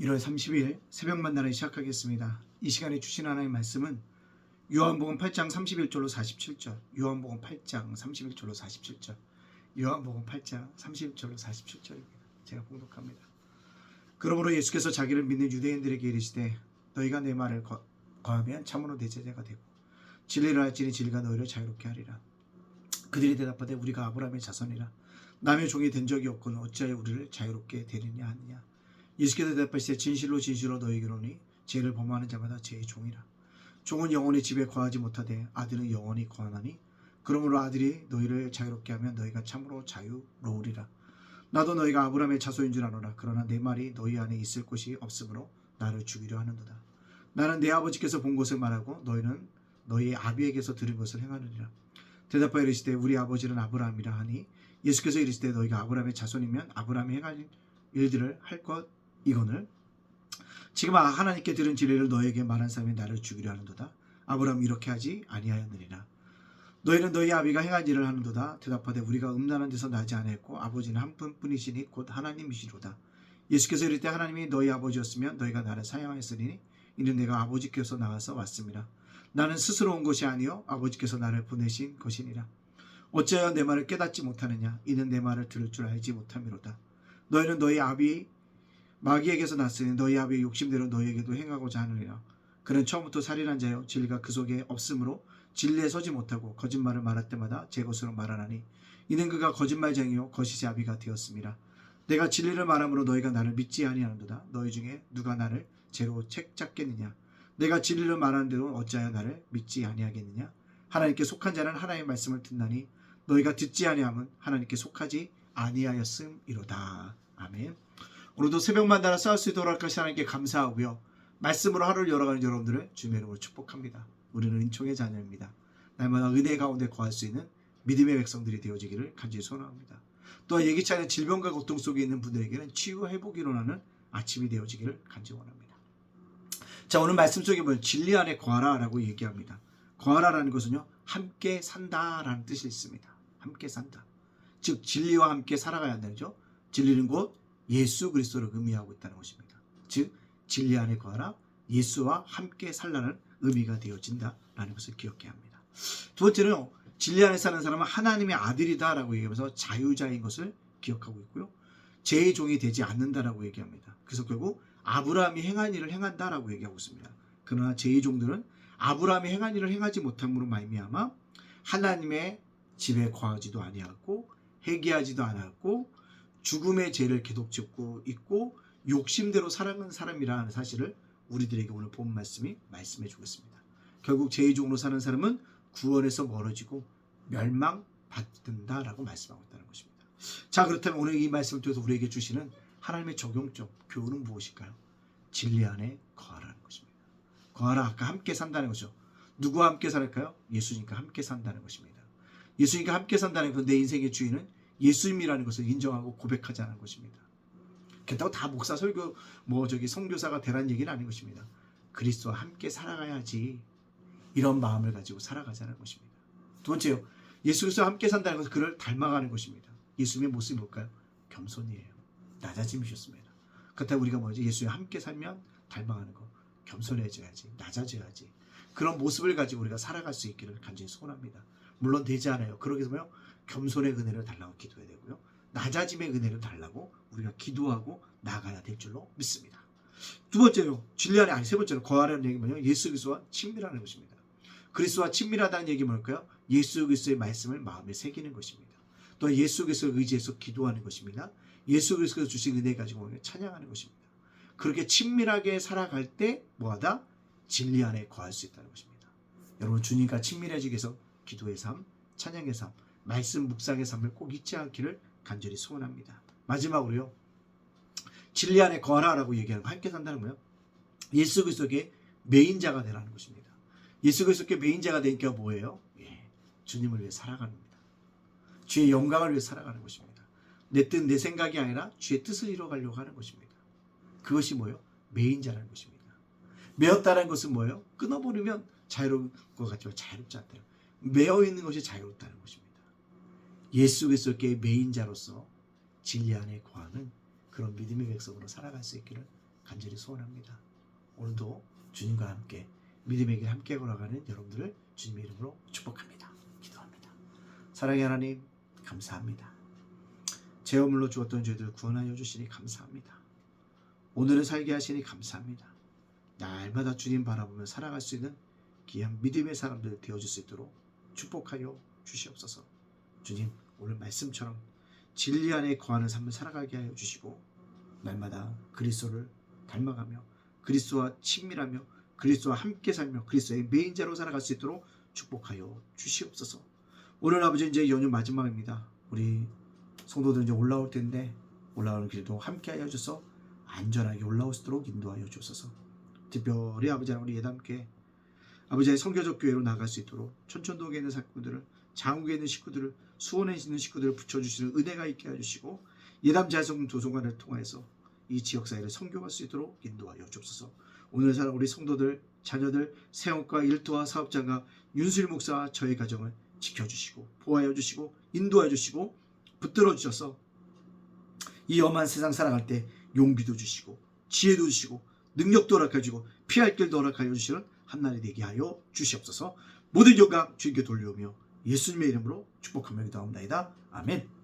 1월 30일 새벽 만나를 시작하겠습니다. 이 시간에 주신 하나님의 말씀은 요한복음 8장 31절로 47절. 요한복음 8장 31절로 47절. 요한복음 8장 31절로 47절입니다. 제가 봉독합니다. 그러므로 예수께서 자기를 믿는 유대인들에게 이르시되 너희가 내 말을 거, 거하면 참으로 내 제자가 되고 진리를 알지니 진리가 너희를 자유롭게 하리라. 그들이 대답하되 우리가 아브라함의 자손이라 남의 종이 된 적이 없고는 어찌하여 우리를 자유롭게 되느냐 하느냐. 예수께서 대답하시되 진실로 진실로 너희에게로니 죄를 범하는 자마다 죄의 종이라. 종은 영원히 집에 거하지 못하되 아들은 영원히 거하나니 그러므로 아들이 너희를 자유롭게 하면 너희가 참으로 자유로우리라. 나도 너희가 아브라함의 자손인 줄 아노라. 그러나 내 말이 너희 안에 있을 곳이 없으므로 나를 죽이려 하는도다. 나는 내 아버지께서 본 것을 말하고 너희는 너희 아비에게서 들은 것을 행하느니라. 대답하여 이르시되 우리 아버지는 아브라함이라 하니 예수께서 이르시되 너희가 아브라함의 자손이면 아브라함이 행할 일들을 할 것 이거늘 지금 하나님께 들은 진리를 너에게 말한 사람이 나를 죽이려 하는도다. 아브라함 이렇게 하지 아니하였느니라. 너희는 너희 아비가 행한 일을 하는도다. 대답하되 우리가 음란한 데서 나지 아니했고 아버지는 한 분뿐이시니 곧 하나님이시로다. 예수께서 이르때 하나님이 너희 아버지였으면 너희가 나를 사용하였으니 이는 내가 아버지께서 나와서 왔습니다. 나는 스스로 온 것이 아니요 아버지께서 나를 보내신 것이니라. 어찌하여 내 말을 깨닫지 못하느냐 이는 내 말을 들을 줄 알지 못함이로다. 너희는 너희 아비 마귀에게서 났으니 너희 아비의 욕심대로 너희에게도 행하고자 하느니라. 그는 처음부터 살인한 자요 진리가 그 속에 없으므로 진리에 서지 못하고 거짓말을 말할 때마다 제 것으로 말하나니 이는 그가 거짓말쟁이요 거시지 아비가 되었습니다. 내가 진리를 말함으로 너희가 나를 믿지 아니하는도다. 너희 중에 누가 나를 죄로 책잡겠느냐? 내가 진리를 말하는 대로 어찌하여 나를 믿지 아니하겠느냐? 하나님께 속한 자는 하나님의 말씀을 듣나니 너희가 듣지 아니함은 하나님께 속하지 아니하였음이로다. 아멘. 오늘도 새벽 만 나라 싸울 수 있도록 할 것이 하나님께 감사하고요. 말씀으로 하루를 열어가는 여러분들을 주의 이름으로 축복합니다. 우리는 은총의 자녀입니다. 날마다 은혜 가운데 거할 수 있는 믿음의 백성들이 되어지기를 간절히 소원합니다. 또한 예기치 않은 질병과 고통 속에 있는 분들에게는 치유 회복이 일어나는 아침이 되어지기를 간절히 원합니다. 자 오늘 말씀 속에 보면 진리 안에 거하라라고 얘기합니다. 거하라라는 것은요 함께 산다라는 뜻이 있습니다. 함께 산다. 즉 진리와 함께 살아가야 거죠. 진리는 곧 예수 그리스도를 의미하고 있다는 것입니다. 즉 진리 안에 거하라 예수와 함께 살라는 의미가 되어진다라는 것을 기억해야 합니다. 두 번째는요. 진리 안에 사는 사람은 하나님의 아들이다라고 얘기하면서 자유자인 것을 기억하고 있고요. 제 종이 되지 않는다라고 얘기합니다. 그래서 결국 아브라함이 행한 일을 행한다라고 얘기하고 있습니다. 그러나 제 종들은 아브라함이 행한 일을 행하지 못함으로 말미암아 하나님의 집에 거하지도 아니하고 회개하지도 않았고 죽음의 죄를 계속 짓고 있고 욕심대로 살아가는 사람이라는 사실을 우리들에게 오늘 본 말씀이 말씀해 주고 있습니다. 결국 제2종으로 사는 사람은 구원에서 멀어지고 멸망받는다라고 말씀하고 있다는 것입니다. 자 그렇다면 오늘 이 말씀을 통해서 우리에게 주시는 하나님의 적용점 교훈은 무엇일까요? 진리 안에 거하라는 것입니다. 거하라 아까 함께 산다는 거죠. 누구와 함께 살까요? 예수님과 함께 산다는 것입니다. 예수님과 함께 산다는 건 내 인생의 주인은 예수님이라는 것을 인정하고 고백하자는 것입니다. 그렇다고 다 목사 설교 뭐 저기 성교사가 되라는 얘기는 아닌 것입니다. 그리스도와 함께 살아가야지 이런 마음을 가지고 살아가자는 것입니다. 두 번째요. 예수 그리스도와 함께 산다는 것은 그를 닮아가는 것입니다. 예수님의 모습이 뭘까요? 겸손이에요. 낮아짐이셨습니다. 그렇다고 우리가 뭐지? 예수와 함께 살면 닮아가는 거. 겸손해져야지. 낮아져야지. 그런 모습을 가지고 우리가 살아갈 수 있기를 간절히 소원합니다. 물론 되지 않아요. 그러기 위해서 겸손의 은혜를 달라고 기도해야 되고요. 낮아짐의 은혜를 달라고 우리가 기도하고 나가야 될 줄로 믿습니다. 두 번째로 진리 안에 아니 세 번째로 거하라는 얘기 뭐냐 예수 그리스도와 친밀하는 것입니다. 그리스도와 친밀하다는 얘기 뭘까요? 예수 그리스도의 말씀을 마음에 새기는 것입니다. 또 예수 그리스도를 의지해서 기도하는 것입니다. 예수 그리스도가 주신 은혜 가지고 찬양하는 것입니다. 그렇게 친밀하게 살아갈 때 뭐하다? 진리 안에 거할 수 있다는 것입니다. 여러분 주님과 친밀해지기 위해서 기도의 삶, 찬양의 삶, 말씀 묵상의 삶을 꼭 잊지 않기를 간절히 소원합니다. 마지막으로요. 진리 안에 거하라라고 얘기하는 거 함께 산다는 거예요. 예수 그리스도의 메인자가 되라는 것입니다. 예수 그리스도의 메인자가 되니까 뭐예요? 예, 주님을 위해 살아가는 겁니다. 주의 영광을 위해 살아가는 것입니다. 내 뜻, 내 생각이 아니라 주의 뜻을 이뤄가려고 하는 것입니다. 그것이 뭐예요? 메인자라는 것입니다. 매었다는 것은 뭐예요? 끊어버리면 자유로운 것 같지만 자유롭지 않다요. 매어 있는 것이 자유롭다는 것입니다. 예수 그리스도께 메인자로서 진리 안에 거하는 그런 믿음의 백성으로 살아갈 수 있기를 간절히 소원합니다. 오늘도 주님과 함께 믿음의 길 함께 걸어가는 여러분들을 주님의 이름으로 축복합니다. 기도합니다. 사랑의 하나님 감사합니다. 제어물로 주었던 죄들 구원하여 주시니 감사합니다. 오늘을 살게 하시니 감사합니다. 날마다 주님 바라보며 살아갈 수 있는 귀한 믿음의 사람들 되어줄 수 있도록 축복하여 주시옵소서. 주님 오늘 말씀처럼 진리 안에 거하는 삶을 살아가게 하여 주시고 날마다 그리스도를 닮아가며 그리스도와 친밀하며 그리스도와 함께 살며 그리스도의 메인자로 살아갈 수 있도록 축복하여 주시옵소서. 오늘 아버지 이제 연휴 마지막입니다. 우리 성도들 이제 올라올 텐데 올라오는 길도 함께 하여 주셔서 안전하게 올라올 수 있도록 인도하여 주소서. 특별히 아버지 우리 예담께 아버지의 성교적 교회로 나갈 수 있도록 천천도에 있는 식구들을 장국에 있는 식구들을 수원에 있는 식구들을 붙여주시는 은혜가 있게 해주시고 예담 자성 도서관을 통해서 이 지역 사회를 성교할 수 있도록 인도하여 주옵소서. 오늘 사람 우리 성도들 자녀들 세원과 일터와 사업장과 윤수일 목사와 저의 가정을 지켜주시고 보호하여 주시고 인도하여 주시고 붙들어 주셔서 이 엄한 세상 살아갈 때 용기도 주시고 지혜도 주시고 능력도 허락해 주고 피할 길도 허락하여 주시는 한날이 되게 하여 주시옵소서 모든 영광 주님께 돌려오며 예수님의 이름으로 축복하며 기도합니다. 아멘